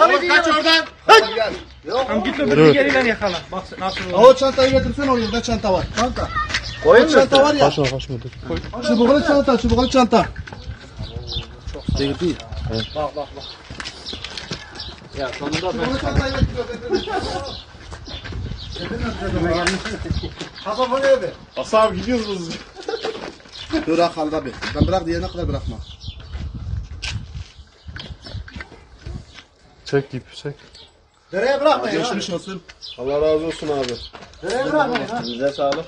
Oğlum kaç oradan. Tamam git öbür geri ben yakala. Bak nasıl oldu. O çantayı getirsene o yerde çanta var. Çanta. Koyun çanta var ya. Kaçma kaçma dur. Çubuklu çanta, çubuklu çanta. Değil değil. Bak bak bak. Ya sonunda ben. Çubuklu çantayı getiriyor. Hasan bu neydi? Aslı abi gidiyoruz hızlıca. Dur ha halda bir. Ben bırak diyene kadar bırakma. Çek ip çek. Nereye bırakmayın? Geçmiş olsun. Allah razı olsun abi. Nereye bırakmayın ha? Size sağlık.